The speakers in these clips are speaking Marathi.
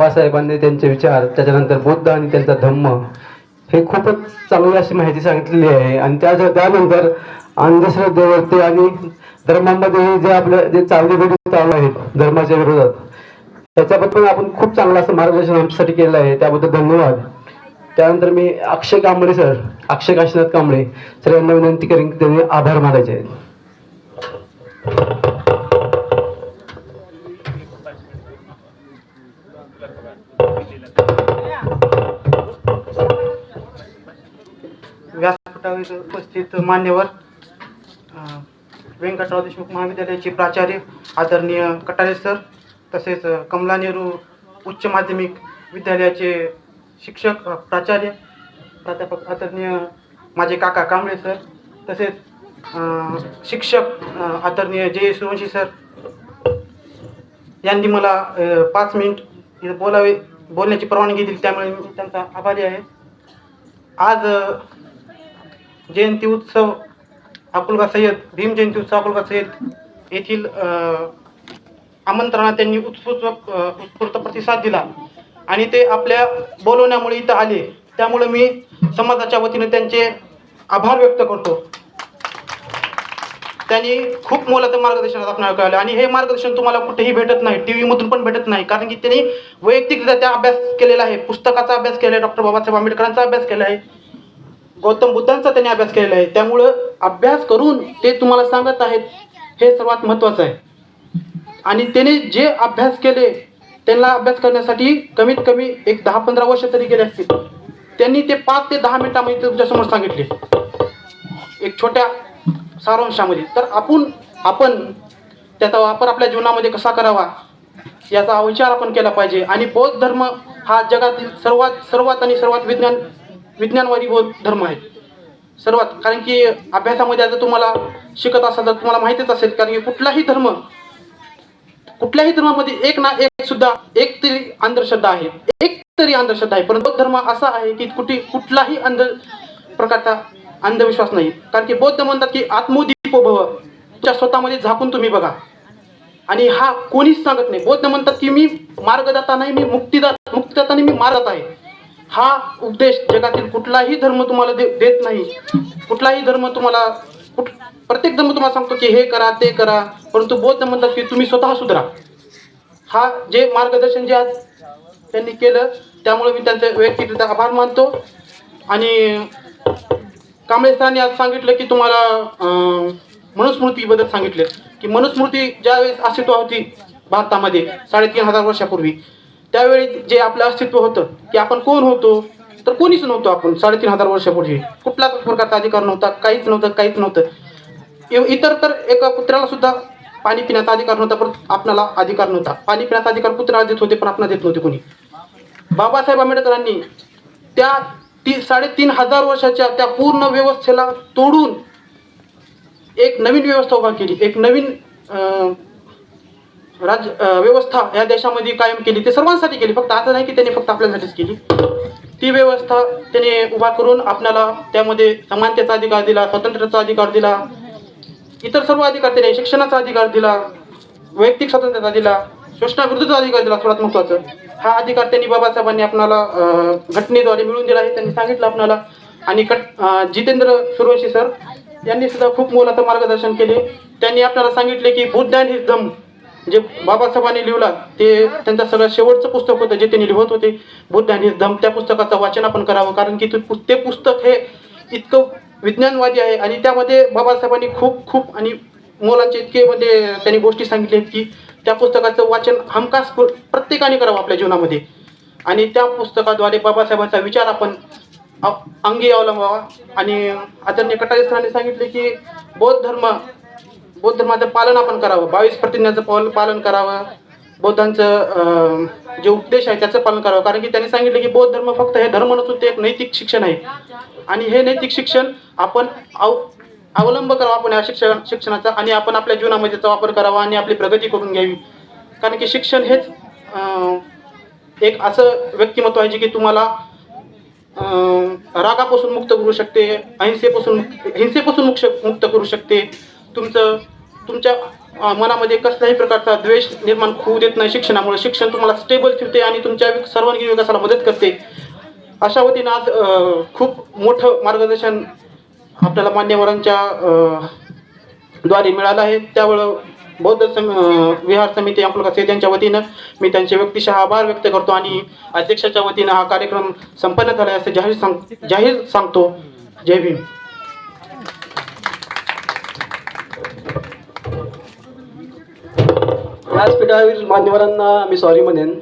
बाबासाहेबांनी त्यांचे विचार त्याच्यानंतर बुद्ध आणि त्यांचा धम्म हे खूपच चांगली अशी माहिती सांगितलेली आहे. आणि त्या त्यानंतर अंधश्रद्धेवरती आणि धर्मामध्ये जे आपलं जे चांगली घडी चालू आहेत धर्माच्या विरोधात त्याच्याबद्दल आपण खूप चांगलं असं मार्गदर्शन आमच्यासाठी केलं आहे. त्याबद्दल धन्यवाद. त्यानंतर मी अक्षय कांबळे सर. अक्षय काशीनाथ कांबळे. सर यांना विनंती करेन त्यांनी आभार मानायचे आहेत. व्यासपीठावर उपस्थित मान्यवर व्यंकटराव देशमुख महाविद्यालयाचे प्राचार्य आदरणीय कटारे सर तसेच कमला नेहरू उच्च माध्यमिक विद्यालयाचे शिक्षक प्राचार्य प्राध्यापक आदरणीय माझे काका कांबळे सर तसेच शिक्षक आदरणीय जय सूर्यवंशी सर यांनी मला पाच मिनिट बोलावे बोलण्याची परवानगी दिली त्यामुळे मी त्यांचा आभारी आहे. आज जयंती उत्सव अकुलगा सय्यद भीम जयंती उत्सव अकुलगा सय्यद येथील अ, आमंत्रणात त्यांनी उत्स्फूर्त उत्स्फूर्त प्रतिसाद दिला. आणि ते आपल्या बोलवण्यामुळे इथं आले. त्यामुळे मी समाजाच्या वतीने त्यांचे आभार व्यक्त करतो. त्यांनी खूप मोलाचं मार्गदर्शन आपल्याला कळलं. आणि हे मार्गदर्शन तुम्हाला कुठेही भेटत नाही. टी व्हीमधून पण भेटत नाही. कारण की त्यांनी वैयक्तिकरित्या अभ्यास केलेला आहे. पुस्तकाचा अभ्यास केला आहे डॉक्टर बाबासाहेब आंबेडकरांचा अभ्यास केला आहे गौतम बुद्धांचा त्यांनी अभ्यास केलेला आहे. त्यामुळं अभ्यास करून ते तुम्हाला सांगत आहेत हे सर्वात महत्त्वाचं आहे. आणि त्याने जे अभ्यास केले त्यांना अभ्यास करण्यासाठी कमीत कमी एक दहा पंधरा वर्ष तरी गेले असतील. त्यांनी ते पाच ते दहा मिनिटामध्ये तुमच्यासमोर सांगितले. एक छोट्या सारांशामध्ये. तर आपण आपण त्याचा वापर आपल्या जीवनामध्ये कसा करावा याचा विचार आपण केला पाहिजे. आणि बौद्ध धर्म हा जगातील सर्वात सर्वात आणि सर्वात विज्ञान विज्ञानवादी बौद्ध धर्म आहे सर्वात कारण की अभ्यासामध्ये आता तुम्हाला शिकत असाल तर तुम्हाला माहितीच असेल कारण की कुठलाही धर्म कुठल्याही धर्मामध्ये एक ना एक सुद्धा एक तरी अंधश्रद्धा आहे. एक तरी अंधश्रद्धा आहे. परंतु धर्म असा आहे की कुठे कुठलाही अंध प्रकारचा अंधविश्वास नाही. कारण की बौद्ध म्हणतात की आत्मोदीपोभव. तुमच्या स्वतःमध्ये झाकून तुम्ही बघा. आणि हा कोणीच सांगत नाही. बौद्ध म्हणतात की मी मार्गदाता नाही मी मुक्तीदाता मुक्तिदाता नाही मी मारत आहे. हा उपदेश जगातील कुठलाही धर्म तुम्हाला दे देत नाही. कुठलाही धर्म तुम्हाला कुठ प्रत्येक धर्म तुम्हाला सांगतो की हे करा ते करा परंतु बौद्ध म्हणतात की तुम्ही स्वतः सुधरा. हा जे मार्गदर्शन जे आज त्यांनी केलं त्यामुळे मी त्यांचे वैयक्तिकरित्या आभार मानतो. आणि कांबळे सरांनी आज सांगितलं की तुम्हाला मनुस्मृतीबद्दल सांगितलं की मनुस्मृती ज्यावेळेस अस्तित्व होती भारतामध्ये साडेतीन हजार वर्षापूर्वी त्यावेळी जे आपलं अस्तित्व होतं की आपण कोण होतो? तर कोणीच नव्हतो आपण. साडेतीन हजार वर्षापूर्वी कुठलाच प्रकारचा अधिकार नव्हता काहीच नव्हतं काहीच नव्हतं. इतर तर एका कुत्र्याला सुद्धा पाणी पिण्याचा अधिकार नव्हता पण आपणाला अधिकार नव्हता. पाणी पिण्याचा अधिकार कुत्र्याला देत होते पण आपणाला देत नव्हते कोणी. बाबासाहेब आंबेडकरांनी त्या ती साडेतीन हजार वर्षाच्या त्या पूर्ण व्यवस्थेला तोडून एक नवीन व्यवस्था उभा केली. एक नवीन राज व्यवस्था या देशामध्ये कायम केली. ते सर्वांसाठी केली. फक्त असं नाही की त्यांनी फक्त आपल्यासाठीच केली. ती व्यवस्था त्याने उभा करून आपल्याला त्यामध्ये समानतेचा अधिकार दिला स्वातंत्र्याचा अधिकार दिला. इतर सर्व अधिकार त्याने शिक्षणाचा अधिकार दिला वैयक्तिक स्वातंत्र्याचा दिला शोषणाविरुद्धचा अधिकार दिला सर्वात महत्वाचं हा अधिकार त्यांनी बाबासाहेबांनी आपणाला घटनेद्वारे मिळवून दिला आहे त्यांनी सांगितलं आपणाला. आणि कट जितेंद्र सुरवशी सर यांनी सुद्धा खूप मोलाचं मार्गदर्शन केले. त्यांनी आपल्याला सांगितले की बुद्ध अँड हिज जे बाबासाहेबांनी लिहिला ते त्यांचं सगळं शेवटचं पुस्तक होतं जे त्यांनी लिहत होते. बुद्ध आणि धम त्या पुस्तकाचं वाचन आपण करावं कारण की ते ते पुस्तक हे इतकं विज्ञानवादी आहे. आणि त्यामध्ये बाबासाहेबांनी खूप खूप आणि मुलांचे इतके म्हणजे त्यांनी गोष्टी सांगितल्या आहेत की त्या पुस्तकाचं वाचन हमखास प्रत्येकाने करावं आपल्या जीवनामध्ये. आणि त्या पुस्तकाद्वारे बाबासाहेबांचा विचार आपण अंगी अवलंबावा. आणि आदरणीय कटारे सरांनी सांगितले की बौद्ध धर्म बौद्ध धर्माचं पालन आपण करावं. बावीस प्रतिज्ञाचं पाल पालन करावं. बौद्धांचं जे उपदेश आहे त्याचं पालन करावं. कारण की त्यांनी सांगितलं की बौद्ध धर्म फक्त हे धर्म नसून ते एक नैतिक शिक्षण आहे. आणि हे नैतिक शिक्षण आपण अव अवलंब करावा. आपण या शिक्षण शिक्षणाचा आणि आपण आपल्या जीवनामध्ये त्याचा वापर करावा आणि आपली प्रगती करून घ्यावी. कारण की शिक्षण हेच एक असं व्यक्तिमत्व आहे जे की तुम्हाला रागापासून मुक्त करू शकते अहिंसेपासून हिंसेपासून मुक्त मुक्त करू शकते. तुमचं तुमच्या मनामध्ये कसल्याही प्रकारचा द्वेष निर्माण होऊ देत नाही शिक्षणामुळे. शिक्षण तुम्हाला स्टेबल ठेवते आणि तुमच्या सर्वांगीण विकासाला मदत करते. अशा वतीनं आज खूप मोठं मार्गदर्शन आपल्याला मान्यवरांच्या द्वारे मिळालं आहे. त्यावेळं बौद्ध सम विहार समिती अमोल यांच्या वतीनं मी त्यांचे व्यक्तिशः आभार व्यक्त करतो आणि अध्यक्षाच्या वतीनं हा कार्यक्रम संपन्न झाला आहे असे जाहीर सांग जाहीर सांगतो. जय भीम. व्यासपीठावरील मान्यवरांना मी सॉरी म्हणेन.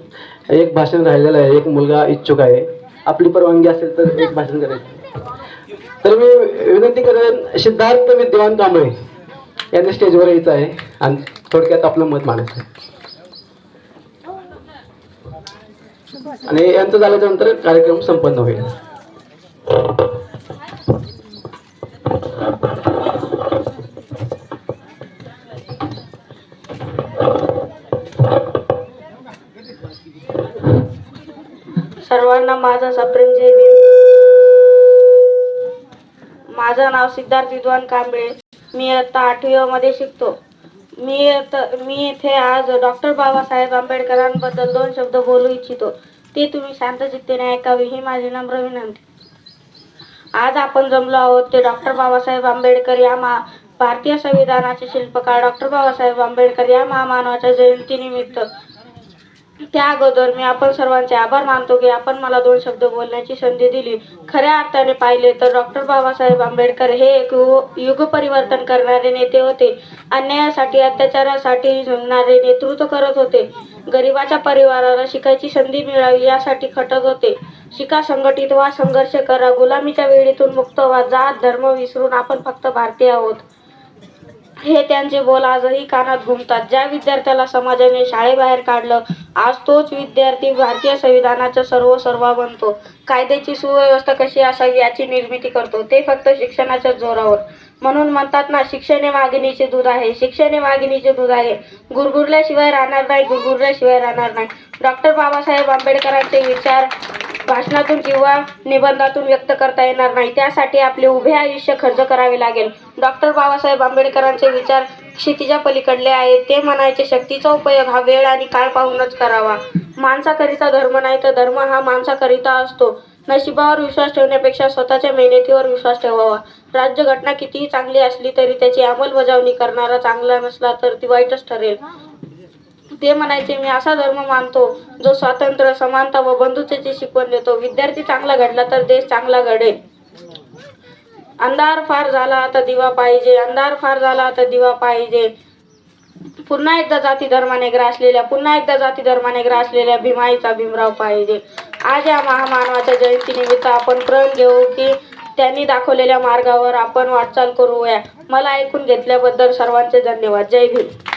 एक भाषण राहिलेलं आहे एक मुलगा इच्छुक आहे. आपली परवानगी असेल तर एक भाषण करायचं तर मी विनंती करेन सिद्धार्थ विद्यवान कांबळे यांनी स्टेजवर यायचं आहे आणि थोडक्यात आपलं मत मांडायचं आहे. आणि यांचं झाल्याच्यानंतर कार्यक्रम संपन्न होईल. माझा सप्रेम जय भीम. माझं नाव सिद्धार्थ विद्वान कांबळे. मी आता आठवीमध्ये शिकतो. मी मी इथे आज डॉक्टर बाबासाहेब आंबेडकरांबद्दल दोन शब्द बोलू इच्छितो. ते तुम्ही शांतचित्तेने ऐकावी ही माझी नम्र विनंती. आज आपण जमलो आहोत ते डॉक्टर बाबासाहेब आंबेडकर या मा भारतीय संविधानाचे शिल्पकार डॉक्टर बाबासाहेब आंबेडकर या महामानवाच्या जयंतीनिमित्त. त्या अगोदर मी आपण सर्वांचे आभार मानतो की आपण मला दोन शब्द बोलण्याची संधी दिली. खऱ्या अर्थाने पाहिले तर डॉक्टर बाबासाहेब आंबेडकर हे एक युग परिवर्तन करणारे नेते होते. अन्यायासाठी अत्याचारासाठी झुंजणारे नेतृत्व करत होते. गरिबाच्या परिवाराला शिकायची संधी मिळावी यासाठी खटत होते. शिका संघटित व्हा संघर्ष करा. गुलामीच्या वेळीतून मुक्त व्हा. जात धर्म विसरून आपण फक्त भारतीय आहोत. हे त्यांचे बोल आजही कानात घुमतात. ज्या विद्यार्थ्याला समाजाने शाळेबाहेर काढलं आज तोच विद्यार्थी भारतीय संविधानाचा सर्व सर्वा बनतो. कायद्याची सुव्यवस्था कशी असावी याची निर्मिती करतो. ते फक्त शिक्षणाच्या जोरावर. म्हणून म्हणतात ना शिक्षण हे वाघिणीचे दूध आहे. शिक्षण हे वाघिणीचे दूध आहे. गुरगुरल्याशिवाय राहणार नाही गुरगुरल्याशिवाय राहणार नाही. डॉक्टर बाबासाहेब आंबेडकरांचे विचार भाषणातून किंवा निबंधातून व्यक्त करता येणार नाही. त्यासाठी आपले उभे आयुष्य खर्च करावे लागेल. डॉक्टर बाबासाहेब आंबेडकरांचे विचार क्षितिजा पलीकडले आहेत. ते म्हणायचे शक्तीचा उपयोग हा वेळ आणि काळ पाहूनच करावा. माणसाकरिता धर्म नाही तर धर्म हा माणसाकरिता असतो. नशिबावर विश्वास ठेवण्यापेक्षा स्वतःच्या मेहनतीवर विश्वास ठेवावा. राज्यघटना कितीही चांगली असली तरी त्याची अंमलबजावणी करणारा चांगला नसला तर ती वाईटच ठरेल. ते म्हणायचे मी असा धर्म मानतो जो स्वातंत्र्य समानता व बंधुतेची शिकवण देतो. विद्यार्थी चांगला घडला तर देश चांगला घडेल. अंधार फार झाला आता दिवा पाहिजे अंधार फार झाला आता दिवा पाहिजे. पुन्हा एकदा जाती धर्माने ग्रासलेल्या पुन्हा एकदा जाती धर्माने ग्रासलेल्या भीमाईचा भीमराव पाहिजे. आज या महामानवाच्या जयंतीनिमित्त आपण प्रण घेऊ की त्यांनी दाखवलेल्या मार्गावर आपण वाटचाल करूया. मला ऐकून घेतल्याबद्दल सर्वांचे धन्यवाद. जय भीम.